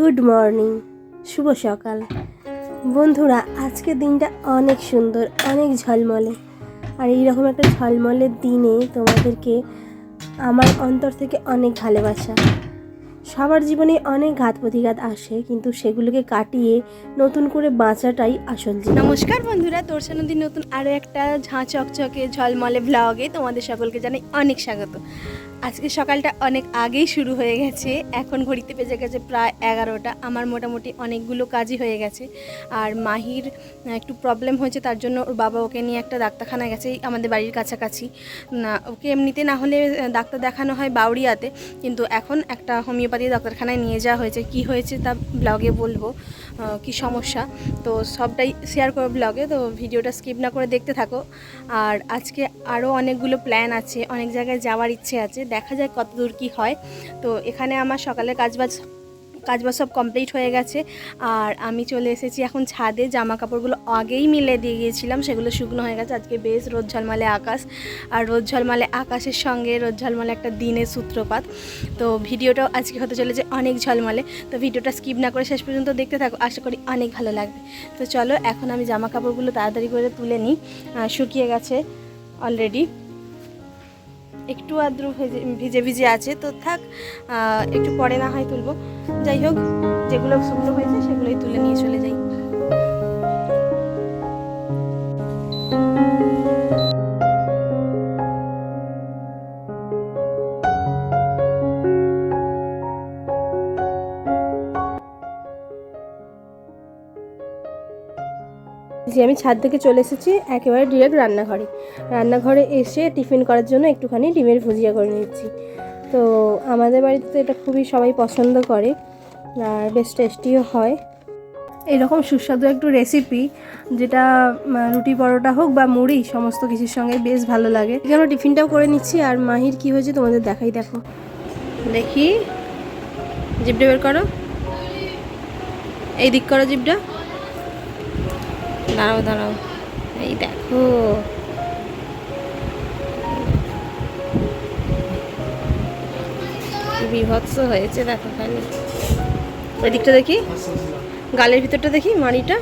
Good morning, শুভ সকাল। বন্ধুরা, আজকের দিনটা অনেক সুন্দর, অনেক ঝলমলে। আর এইরকম একটা ঝলমলের দিনে তোমাদেরকে আমার অন্তর থেকে অনেক ভালোবাসা। সবার জীবনে অনেক ঘাত প্রতিঘাত আসে, কিন্তু সেগুলোকে কাটিয়ে নতুন করে বাঁচাটাই আসল নমস্কার বন্ধুরা তোরসা নদীর নতুন আরও একটা ঝাঁ চকচকে ঝলমলে ব্লগে তোমাদের সকলকে জানাই অনেক স্বাগত। আজকে সকালটা অনেক আগেই শুরু হয়ে গেছে। এখন ঘড়িতে বেজে গেছে প্রায় এগারোটা। আমার মোটামুটি অনেকগুলো কাজই হয়ে গেছে। আর মাহির একটু প্রবলেম হয়েছে, তার জন্য ওর বাবা ওকে নিয়ে একটা ডাক্তারখানায় গেছে আমাদের বাড়ির কাছাকাছি। না ওকে এমনিতে না হলে ডাক্তার দেখানো হয় বাউরিয়াতে। কিন্তু এখন একটা হোমিওপ্যাথি ডাক্তারখানায় নিয়ে যাওয়া হয়েছে। কি হয়েছে তা ব্লগে বলব কি সমস্যা। তো সবটাই শেয়ার করো ব্লগে তো ভিডিওটা স্কিপ না করে দেখতে থাকো। আর আজকে আরও অনেকগুলো প্ল্যান আছে, অনেক জায়গায় যাওয়ার ইচ্ছে আছে। দেখা যায় কত দূর কী হয়। তো এখানে আমার সকালে কাজবাজ কাজবাজ সব কমপ্লিট হয়ে গেছে। আর আমি চলে এসেছি এখন ছাদে। জামা কাপড়গুলো আগেই মিলে দিয়ে গিয়েছিলাম, সেগুলো শুকনো হয়ে গেছে। আজকে বেশ রোদ ঝলমালে আকাশ। আর রোদ ঝলমালে আকাশের সঙ্গে রোদ ঝলমালে একটা দিনের সূত্রপাত। তো ভিডিওটাও আজকে হতে চলেছে অনেক ঝলমলে। তো ভিডিওটা স্কিপ না করে শেষ পর্যন্ত দেখতে থাকো, আশা করি অনেক ভালো লাগবে। তো চলো, এখন আমি জামা কাপড়গুলো তাড়াতাড়ি করে তুলে নিই। শুকিয়ে গেছে অলরেডি একটু আদ্র ভেজে, ভিজে আছে, তো থাক একটু পরে না হয় তুলবো। যাই হোক, যেগুলো শুকনো হয়েছে সেগুলোই তুলে নিয়ে চলে যাই। যে আমি ছাদ থেকে চলে এসেছি, একেবারে ডিরেক্ট রান্নাঘরে। রান্নাঘরে এসে টিফিন করার জন্য একটুখানি ডিমের ভুজিয়া করে নিচ্ছি। তো আমাদের বাড়িতে তো এটা খুবই সবাই পছন্দ করে, আর বেশ টেস্টিও হয়। এরকম সুস্বাদু একটু রেসিপি যেটা রুটি পরোটা হোক বা মুড়ি, সমস্ত কিছুর সঙ্গে বেশ ভালো লাগে। এখানে টিফিনটাও করে নিচ্ছি, আর মাহির কি হয়েছে তোমাদের দেখাই, দেখো। দেখি, জিপটা বের করো। এই দিক করো জিপটা। দাঁড়াও দাঁড়াও। এই দেখো। বিভৎস হয়েছে দেখো খালি। ওই দিকটা দেখি। গালের ভিতরটা দেখি মাড়িটা।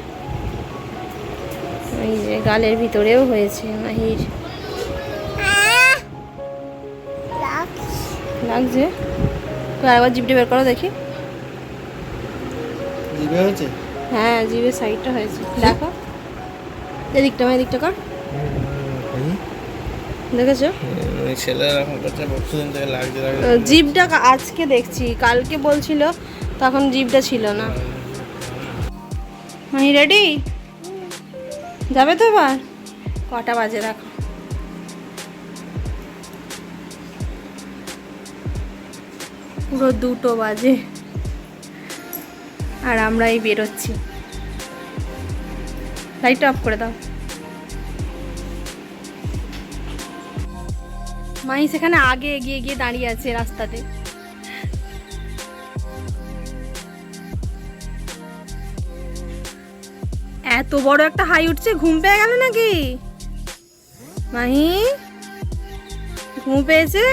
এই যে গালের ভিতরেও হয়েছে মাহির। লাগছে? তো আরেকবার জিপটা বের করো দেখি। জিভে হয়েছে? হ্যাঁ জিভের সাইডটা হয়েছে। দেখো। এদিকটা আমার এদিকটা কর। দেখেছ? কা- আজকে দেখছি কালকে বলছিল তখন জিভটা ছিল না। আমি রেডি যাবে তো এবার? কটা বাজে দেখো। পুরো দুটো বাজে। আর আমরা এই বেরোচ্ছি। লাইটটা অফ করে দাও। মাই সেখানে আগে এগিয়ে গিয়ে দাঁড়িয়ে আছে রাস্তাতে। এত বড় একটা হাই উঠছে, ঘুম পেয়ে গেল নাকি? মাহি, ঘুম পেয়েছে?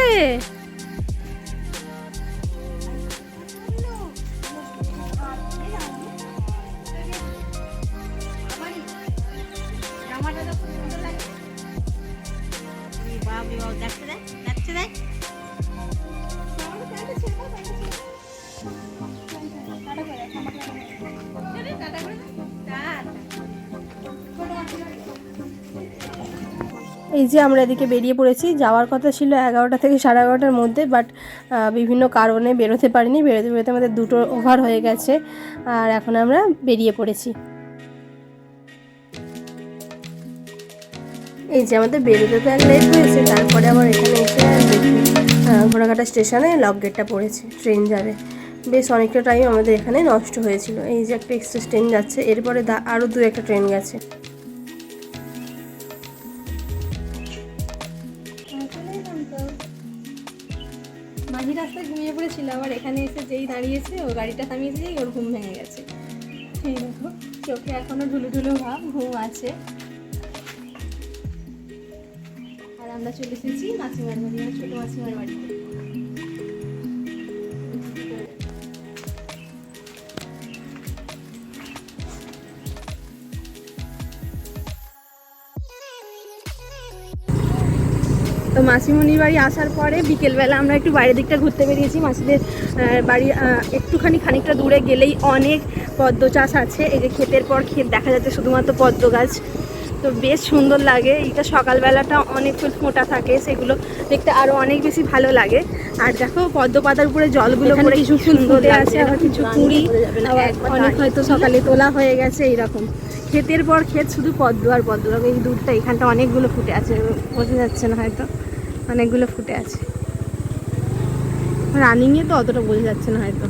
এই যে আমরা এদিকে বেরিয়ে পড়েছি, যাওয়ার কথা ছিল এগারোটা থেকে সাড়ে এগারোটার মধ্যে বাট বিভিন্ন কারণে বেরোতে পারিনি। বেরোতে বেরোতে আমাদের দুটো ওভার হয়ে গেছে, আর এখন আমরা বেরিয়ে পড়েছি। এই যে আমাদের বেরোতে তো এক লেট হয়েছে, তারপরে আবার এখানে এসে দেখি ঘোড়াঘাটা স্টেশনে লক গেটটা পড়েছে ট্রেন যাবে। বেশ অনেকটা টাইম আমাদের এখানে নষ্ট হয়েছিল। এই যে একটা এক্সপ্রেস ট্রেন যাচ্ছে, এরপরে আরও দু একটা ট্রেন গেছে। মাঝি রাস্তায় ঘুমিয়ে পড়েছিল, আবার এখানে এসে যেই দাঁড়িয়েছে ও গাড়িটা থামিয়েছে ওর ঘুম ভেঙে গেছে। চোখে এখনও ঢুলু ঢুলু ভাব, ঘুম আছে। আমরা চলে এসেছি মাসিমার বাড়ি ছোটো মাসিমার বাড়ি তো মাসিমণির বাড়ি আসার পরে বিকেলবেলা আমরা একটু বাইরের দিকটা ঘুরতে বেরিয়েছি। মাসিদের বাড়ি একটুখানি খানিকটা দূরে গেলেই অনেক পদ্ম চাষ আছে। এই যে ক্ষেতের পর ক্ষেত দেখা যাচ্ছে শুধুমাত্র পদ্ম গাছ। তো বেশ সুন্দর লাগে। এইটা সকালবেলাটা অনেক ফুল ফোঁটা থাকে সেগুলো দেখতে আরও অনেক বেশি ভালো লাগে। আর দেখো পদ্ম পাতার উপরে জলগুলো পরে কিছু সুন্দর আছে আবার কিছু কুড়ি অনেক হয়তো সকালে তোলা হয়ে গেছে এইরকম। ক্ষেতের পর ক্ষেত শুধু পদ্ম আর পদ্ম এই দুধটা এখানটা অনেকগুলো ফুটে আছে বোঝা যাচ্ছে না হয়তো। অনেকগুলো ফুটে আছে। রানিংয়ে তো অতটা বোঝা যাচ্ছে না হয়তো।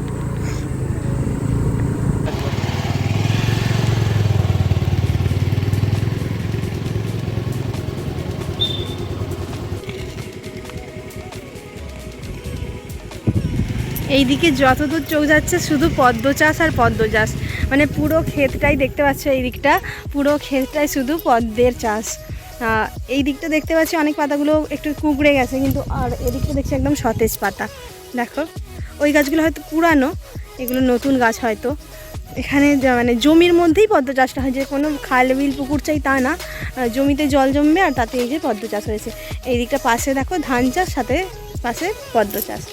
এইদিকে যতদূর চোখ যাচ্ছে শুধু পদ্ম চাষ আর পদ্ম চাষ। মানে পুরো ক্ষেতটাই দেখতে পাচ্ছ এই দিকটা। পুরো ক্ষেতটাই শুধু পদ্মের চাষ। এই দিকটা দেখতে পাচ্ছি অনেক পাতাগুলো একটু কুকড়ে গেছে, কিন্তু আর এদিকটা দেখছি একদম সতেজ পাতা। দেখো, ওই গাছগুলো হয়তো পুরানো, এগুলো নতুন গাছ হয়তো। এখানে মানে জমির মধ্যেই পদ্ম চাষটা হয়, যে কোনো খাল, বিল, পুকুর চাই তা না। জমিতে জল জমবে আর তাতে এই যে পদ্ম চাষ হয়েছে। এই দিকটা পাশে দেখো ধান চাষ, সাথে পাশে পদ্ম চাষ।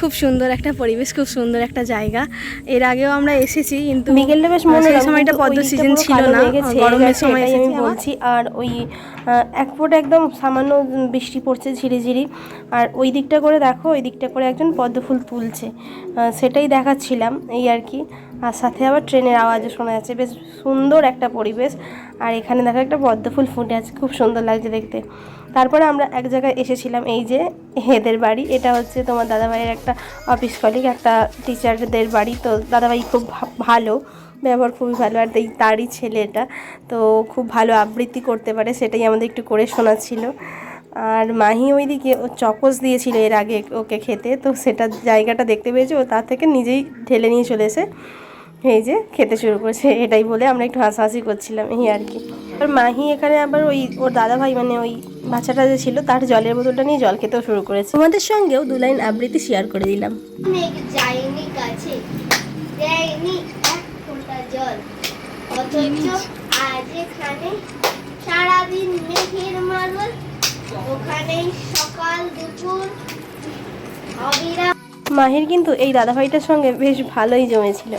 খুব সুন্দর একটা পরিবেশ খুব সুন্দর একটা জায়গা। এর আগেও আমরা এসেছি কিন্তু বিকেলটা বেশ মনে সেই সময়টা পদ্ম সিজন ছিল না গরমের সময় আমি বলছি। আর ওই এক ফুট একদম সামান্য বৃষ্টি পড়ছে ঝিরিঝিরি আর ওই দিকটা করে দেখো ওই দিকটা করে একজন পদ্ম ফুল তুলছে। সেটাই দেখাচ্ছিলাম এই আর কি। আর সাথে আবার ট্রেনের আওয়াজও শোনা যাচ্ছে। বেশ সুন্দর একটা পরিবেশ। আর এখানে দেখো একটা পদ্ম ফুল ফুটে আছে, খুব সুন্দর লাগছে দেখতে। তারপরে আমরা এক জায়গায় এসেছিলাম, এই যে হেদের বাড়ি। এটা হচ্ছে তোমার দাদাভাইয়ের একটা অফিস কলিগ একটা টিচারদের বাড়ি। তো দাদাভাই খুব ভালো, ব্যবহার খুবই ভালো। আর এই তারই ছেলে এটা। তো খুব ভালো আবৃত্তি করতে পারে, সেটাই আমাদের একটু করে শোনাচ্ছিল। আর মাহি ওইদিকে ও চকস দিয়েছিল এর আগে ওকে খেতে। তো সেটা জায়গাটা দেখতে পেয়েছে। ও তার থেকে নিজেই ঢেলে নিয়ে চলে এসে এই যে খেতে শুরু করেছে এটাই বলে আমরা একটু হাসাহাসি করছিলাম এই আর কি। আর মাহি এখানে আবার ওই ওর দাদা ভাই মানে ওই বাচ্চাটা যে ছিল তার জলের বোতলটা নিয়ে জল খেতেও শুরু করেছে। তোমাদের সঙ্গেও দু লাইন আবৃত্তি শেয়ার করে দিলাম। মেঘ কাছে দেয়নি এক ফোঁটা জল। অথচ আজ এখানে সারাদিন মেঘের মাদল ওখানেই সকাল দুপুর অবিরাম। মাহির কিন্তু এই দাদাভাইটার সঙ্গে বেশ ভালোই জমেছিল।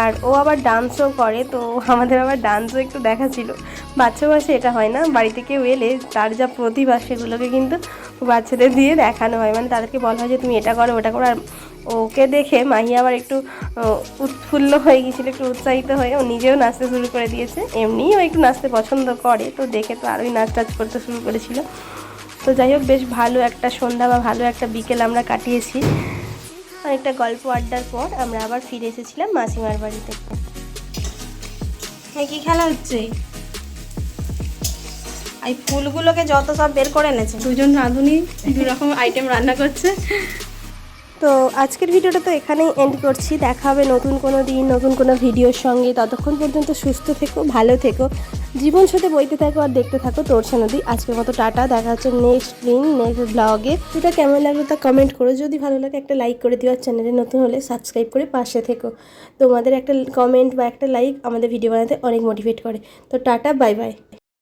আর ও আবার ডান্সও করে, তো আমাদের আবার ডান্সও একটু দেখা ছিল। বাচ্চা বয়সে এটা হয় না, বাড়িতে কেউ এলে তার যা প্রতিভা সেগুলোকে কিন্তু বাচ্চাদের দিয়ে দেখানো হয়। মানে তাদেরকে বলা হয় যে, তুমি এটা করো, ওটা করো। আর ওকে দেখে মাহি আবার একটু উৎফুল্ল হয়ে গিয়েছিল, একটু উৎসাহিত হয়ে। ও নিজেও নাচতে শুরু করে দিয়েছে। এমনিই ও একটু নাচতে পছন্দ করে, তো দেখে তো আরোই নাচ টাচ করতে শুরু করেছিল। তো যাই হোক, বেশ ভালো একটা সন্ধ্যা বা ভালো একটা বিকেল আমরা কাটিয়েছি। অনেকটা গল্প আড্ডার পর আমরা আবার ফিরে এসেছিলাম মাসিমার বাড়িতে হ্যাঁ কি খেলা হচ্ছে? এই ফুলগুলোকে যত সব বের করে এনেছে। দুজন রাঁধুনি দু রকম আইটেম রান্না করছে। তো আজকের ভিডিওটা তো এখানেই এন্ড করছি। দেখা হবে নতুন কোনো দিন নতুন কোনো ভিডিওর সঙ্গে। ততক্ষণ পর্যন্ত সুস্থ থেকো ভালো থেকো। জীবন সাথে বইতে থাকো আর দেখতে থাকো তোরসা নদী আজকের মতো টাটা, দেখা হচ্ছে নেক্সট দিন নেক্সট ব্লগে এটা কেমন লাগল তা কমেন্ট করো। যদি ভালো লাগে একটা লাইক করে দিও আর চ্যানেলে নতুন হলে সাবস্ক্রাইব করে পাশে থেকো। তোমাদের একটা কমেন্ট বা একটা লাইক আমাদের ভিডিও বানাতে অনেক মোটিভেট করে। তো টাটা বাই বাই